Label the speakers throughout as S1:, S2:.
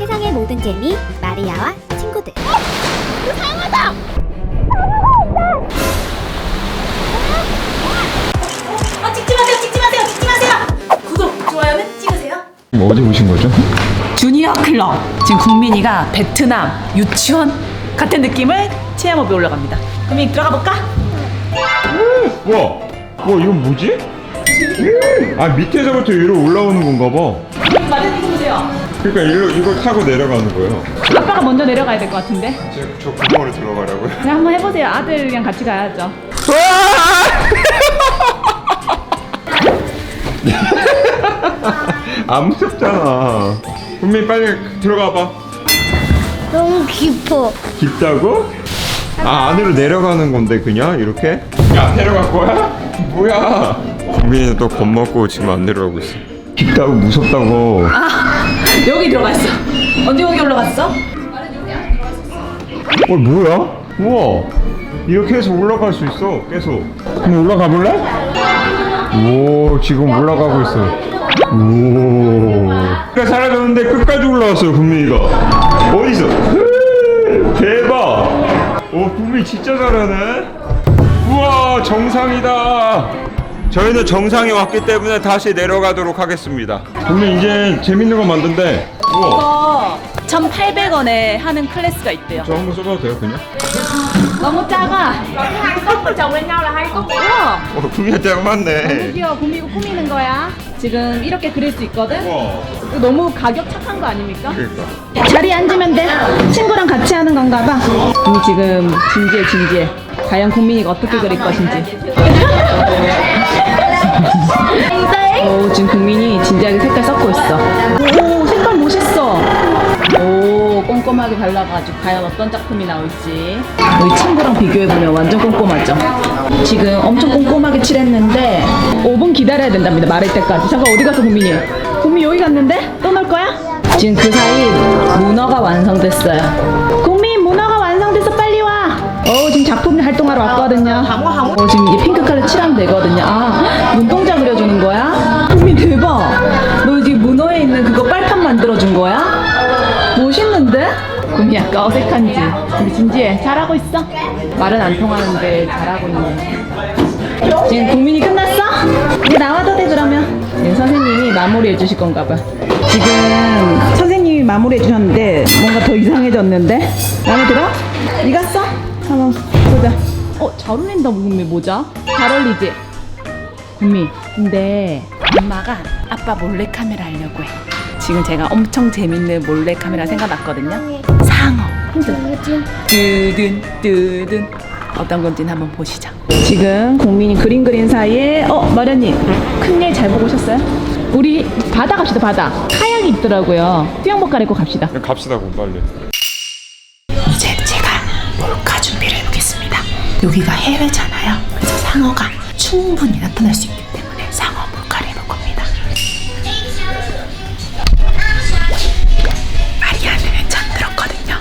S1: 세상의 모든 재미 마리아와 친구들.
S2: 아 찍지 마세요 찍지 마세요 찍지 마세요 구독 좋아요는 찍으세요
S3: 어디 오신 거죠?
S4: 주니어 클럽 지금 국민이가 베트남 유치원 같은 느낌을 체험업에 올라갑니다 국민 들어가 볼까?
S3: 와, 와 이건 뭐지? 아 밑에서부터 위로 올라오는 건가 봐. 그러니까 이거 이거 타고 내려가는 거예요.
S4: 아빠가 먼저 내려가야 될 것 같은데
S3: 제가 저 구멍으로 들어가라고요?
S4: 그냥 한번 해보세요 아들이랑 같이 가야죠
S3: 안 무섭잖아. 분명히 빨리 들어가 봐.
S1: 너무 깊어.
S3: 깊다고? 아 안으로 내려가는 건데 그냥 이렇게? 야 내려갈 거야? 뭐야? 국민이는 또 겁먹고 지금 안 내려가고 있어. 깊다고 무섭다고.
S4: 여기 들어가 있어. 언제 여기 올라갔어?
S3: 어 뭐야? 우와. 이렇게 해서 올라갈 수 있어 계속. 그럼 올라가 볼래? 오 지금 올라가고 있어 오 그러니까 사라졌는데 끝까지 올라왔어요 분명히가. 어디서? 대박. 오 분명히 진짜 잘하네. 우와 정상이다 저희는 정상에 왔기 때문에 다시 내려가도록 하겠습니다 분명 이제 재밌는 거 우와
S4: 이거 1,800원에 하는 클래스가 있대요
S3: 저 한번 써봐도 돼요 그냥?
S4: 너무 작아 우와
S3: 어 분명히 딱 맞네
S4: 귀여워 봄이 이거 꾸미는 거야 지금 이렇게 그릴 수 있거든
S3: 우와
S4: 이거 너무 가격 착한 거 아닙니까?
S3: 그러니까
S4: 자리에 앉으면 돼. 친구랑 같이 하는 건가 봐. 국미 지금 진지해 진지해. 과연 국민이가 어떻게 그릴 것인지. 오 지금 국민이 진지하게 색깔 섞고 있어. 오 색깔 멋있어. 오 꼼꼼하게 발라가지고 과연 어떤 작품이 나올지. 우리 친구랑 비교해보면 완전 꼼꼼하죠. 지금 엄청 꼼꼼하게 칠했는데 5분 기다려야 된답니다. 마를 때까지. 잠깐 어디 갔어 국민이? 국민 여기 갔는데? 또 넣을 거야? 지금 그 사이 문어가 완성됐어요. 국민 어 지금 작품 활동하러 왔거든요. 어 지금 이제 핑크 컬러 칠하면 되거든요. 아 눈동자 그려주는 거야? 국민 대박. 너 지금 문어에 있는 그거 빨판 만들어준 거야? 멋있는데? 국민 약간 어색한지. 우리 진지해. 잘하고 있어? 말은 안 통하는데 잘하고 있네. 지금 국민이 끝났어? 이제 나와도 돼 그러면 네, 선생님이 마무리해 주실 건가 봐 지금 선생님이 마무리해 주셨는데 뭔가 더 이상해졌는데 마음에 들어? 써? 한번 보자. 어? 잘 어울린다 국미 모자? 잘 어울리지? 국미 근데 엄마가 아빠 몰래 카메라 하려고 해. 지금 제가 엄청 재밌는 몰래 카메라 생각났거든요. 상어. 힘들어 뜨든 뜨든 어떤 건지는 한번 보시죠. 지금 국민이 그림 그린 사이에 어 마련님. 큰일 잘 보고 오셨어요? 우리 바다 갑시다 바다. 카약이 있더라고요. 수영복 갈아입고 갑시다.
S3: 그냥 갑시다 그럼 빨리
S5: 여기가 해외잖아요. 그래서 상어가 충분히 나타날 수 있기 때문에 상어 몰카를 해볼 겁니다. 마리아는 잠들었거든요.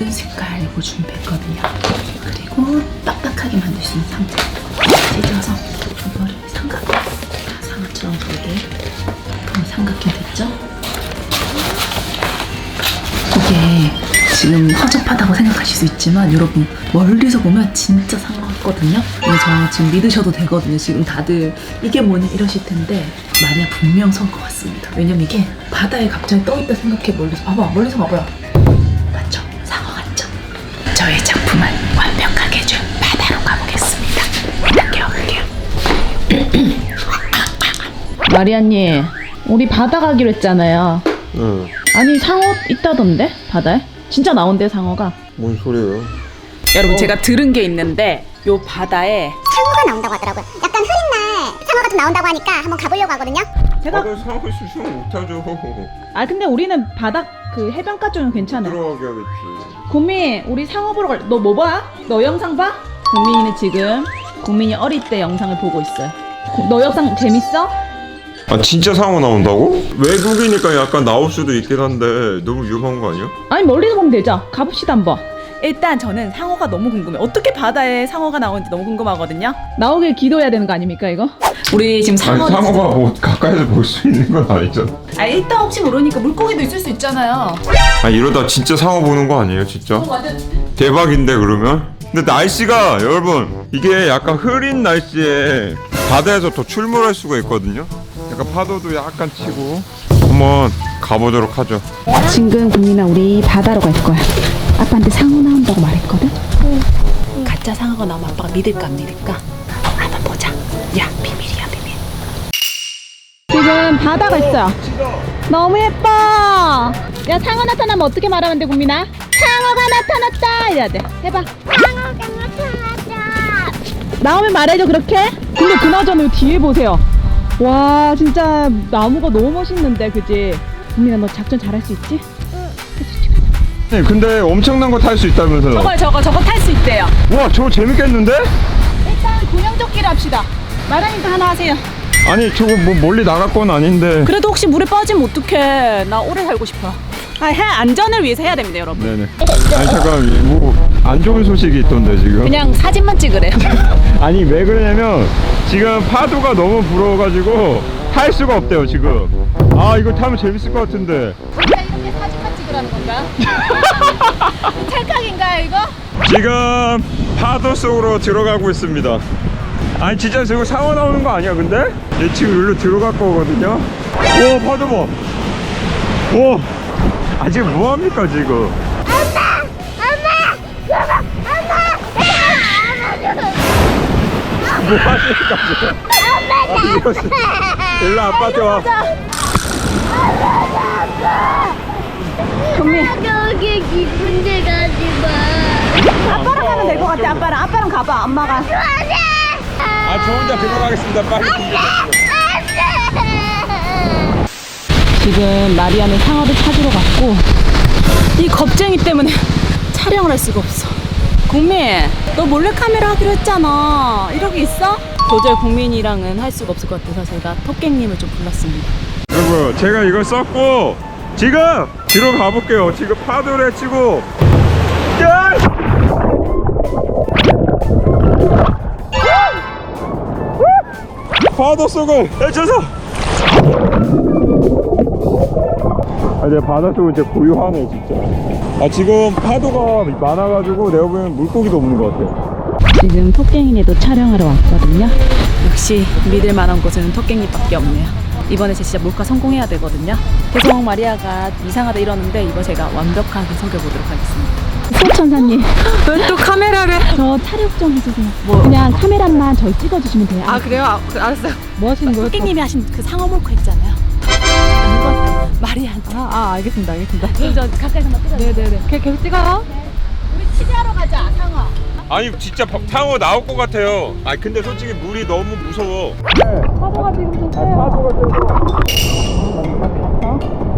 S5: 은 색깔 이거 준비했거든요. 그리고 빡빡하게 만들 수 있는 상자. 찢어서 이거를 삼각, 상어처럼 보이게 삼각형 됐죠? 지금 허접하다고 생각하실 수 있지만 여러분 멀리서 보면 진짜 상관없거든요. 그래서 지금 믿으셔도 되거든요. 지금 다들 이게 뭐냐 이러실 텐데 마리아 분명 선 것 같습니다. 왜냐면 이게 바다에 갑자기 떠 있다 생각해 멀리서 봐봐 멀리서 봐봐요. 맞죠? 상어 같죠? 저의 작품을 완벽하게 해줄 바다로 가보겠습니다. 당겨올게요.
S4: 마리아님 우리 바다 가기로 했잖아요
S3: 응.
S4: 아니 상어 있다던데 바다에? 진짜 나온대 상어가
S3: 뭔 소리예요?
S4: 여러분 제가 들은 게 있는데 요 바다에
S1: 상어가 나온다고 하더라고요. 약간 흐린 날 상어가 좀 나온다고 하니까 한번 가보려고 하거든요.
S4: 제가
S3: 바다 있으면 수영 못하죠
S4: 아 근데 우리는 바다 그 해변가 쪽은 괜찮아
S3: 들어가게 하겠지
S4: 국민 우리 상어 보러 갈. 너 뭐 봐? 너 영상 봐? 국민이는 지금 국민이 어릴 때 영상을 보고 있어요. 구- 너 영상 재밌어?
S3: 아 진짜 상어 나온다고? 외국이니까 약간 나올 수도 있긴 한데 너무 위험한 거 아니야?
S4: 아니 멀리서 보면 되죠. 가봅시다 한번. 일단 저는 상어가 너무 궁금해. 어떻게 바다에 상어가 나오는지 너무 궁금하거든요. 나오길 기도해야 되는 거 아닙니까 이거? 우리 지금
S3: 아니
S4: 상어.
S3: 상어가 뭐 가까이서 볼 수 있는 건 아니죠
S4: 아 일단 혹시 모르니까 물고기도 있을 수 있잖아요.
S3: 아 이러다 진짜 상어 보는 거 아니에요 진짜?
S4: 완전
S3: 대박인데 그러면? 근데 날씨가 여러분 이게 약간 흐린 날씨에 바다에서 더 출몰할 수가 있거든요 약간 파도도 약간 치고 한번 가보도록 하죠
S6: 지금 국민아 우리 바다로 갈 거야. 아빠한테 상어 나온다고 말했거든.
S5: 가짜 상어가 나오면 아빠가 믿을까 안 믿을까? 한번 보자. 야 비밀이야 비밀.
S6: 지금 바다가 있어요. 너무 예뻐. 야 상어 나타나면 어떻게 말하면 돼 국민아? 상어가 나타났다 이래야 돼. 해봐.
S1: 상어가 나타났다.
S6: 나오면 말해줘 그렇게. 근데 그나저나 뒤에 보세요. 와 진짜 나무가 너무 멋있는데 그지? 국민아 너 작전 잘할 수 있지?
S3: 네, 근데 엄청난 거 탈 수 있다면서요
S4: 저거 저거 저거 탈 수 있대요.
S3: 와 저거 재밌겠는데?
S4: 일단 구명조끼를 합시다. 말하니까 하나 하세요.
S3: 아니 저거 뭐 멀리 나갈 건 아닌데
S4: 그래도 혹시 물에 빠지면 어떡해. 나 오래 살고 싶어. 아, 해 안전을 위해서 해야 됩니다, 여러분.
S3: 네네 아니 잠깐 뭐안 좋은 소식이 있던데 지금
S4: 그냥 사진만 찍으래요.
S3: 아니 왜 그러냐면 지금 파도가 너무 불어가지고 탈 수가 없대요 지금 아 이거 타면 재밌을 것 같은데
S4: 우리가 이렇게 사진만 찍으라는 건가요? 찰칵인가요, 이거?
S3: 지금 파도 속으로 들어가고 있습니다 아니 진짜 저거 상어 나오는 거 아니야 근데? 얘 지금 여기로 들어갈 거거든요 오 파도 봐 오! 아 지금 뭐합니까 지금 뭐하니까 지금 어디 갔어 일로 아빠한테 와
S1: 여기 기쁜데 가지 마.
S4: 아빠랑 가면 될 것 같아, 아빠랑. 아빠랑 가봐, 엄마가.
S3: 아저 혼자 들어가겠습니다 빨리
S6: 지금 마리아는 상어를 찾으러 갔고
S4: 이 겁쟁이 때문에 촬영을 할 수가 없어. 국민, 너 몰래카메라 하기로 했잖아. 이러기 있어? 도저히 국민이랑은 할 수가 없을 것 같아서 제가 토깽님을 좀 불렀습니다.
S3: 여러분 제가 이걸 썼고 지금 들어가 볼게요 지금 파도를 치고 야! 파도 속을 헤쳐서 아 근데 바다 속은 진짜 고요하네 진짜 아 지금 파도가 많아가지고 내가 보기엔 물고기도 없는 것 같아
S6: 지금 토깽이네도 촬영하러 왔거든요.
S4: 역시 믿을 만한 곳은 토깽이밖에 없네요. 이번에 제 진짜 몰카 성공해야 되거든요. 계속 마리아가 이상하다 이러는데 이번 제가 완벽하게 속여보도록 하겠습니다.
S6: 수호천사님
S4: 왜 또 카메라를?
S6: 저 촬영 좀 해주세요. 그냥 카메라만 저희 찍어주시면 돼요.
S4: 아 그래요? 아, 그, 알았어요.
S6: 뭐 하시는 거예요?
S4: 토깽님이 하신 그 상어 몰카 있잖아요. 이거 마리아한테.
S6: 아, 아 알겠습니다 알겠습니다.
S4: 그럼 저 가까이서만 찍어요.
S6: 네네네. 그냥 계속 찍어요.
S4: 우리 취재하러 가자 상어.
S3: 아니 진짜 바- 상어 나올 것 같아요 아 근데 솔직히 물이 너무 무서워
S6: 파도가 지금 좀 세요.
S3: 파도가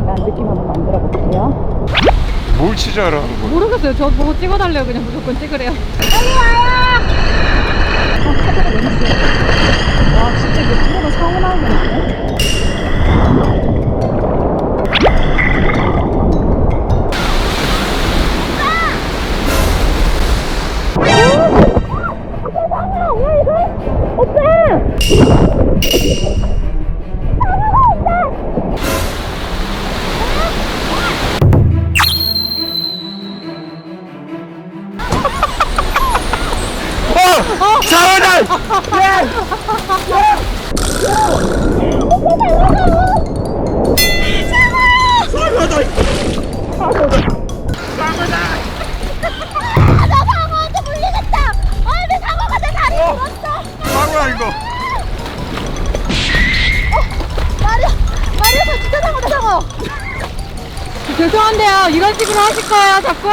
S6: 약간 느낌 한번 만들어 볼게요.
S3: 뭘 취재하라는 거야
S6: 모르겠어요. 저 보고 찍어달래요. 그냥 무조건 찍으래요. 죄송한데요. 이런 식으로 하실 거예요, 자꾸?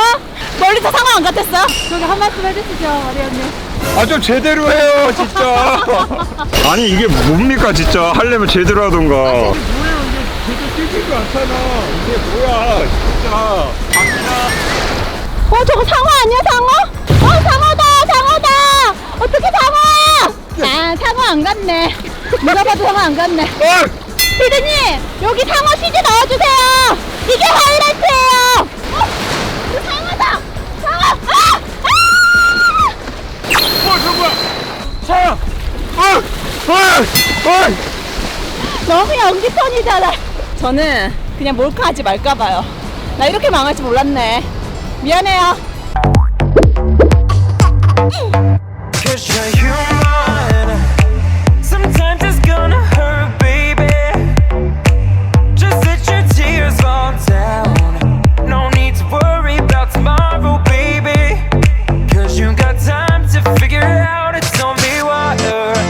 S4: 멀리서 상어 안 같았어?
S6: 저기 한 말씀 해주시죠, 마리아님.
S3: 아 좀 제대로 해요 진짜 아니 이게 뭡니까 진짜 하려면 제대로 하던가 이게 제대로 뛰지도 않잖아 이게 뭐야 진짜
S6: 어, 저거 상어 아니야, 상어? 어, 상어다, 상어다! 어떻게 상어! 아, 상어 안 같네. 누가 봐도 상어 안 같네.
S3: 어!
S6: 피디님, 여기 상어 CG 넣어주세요! 이게 하이라이트예요!
S4: 연기톤이잖아. 저는 그냥 몰카 하지 말까 봐요. 나 이렇게 망할 줄 몰랐네. 미안해요.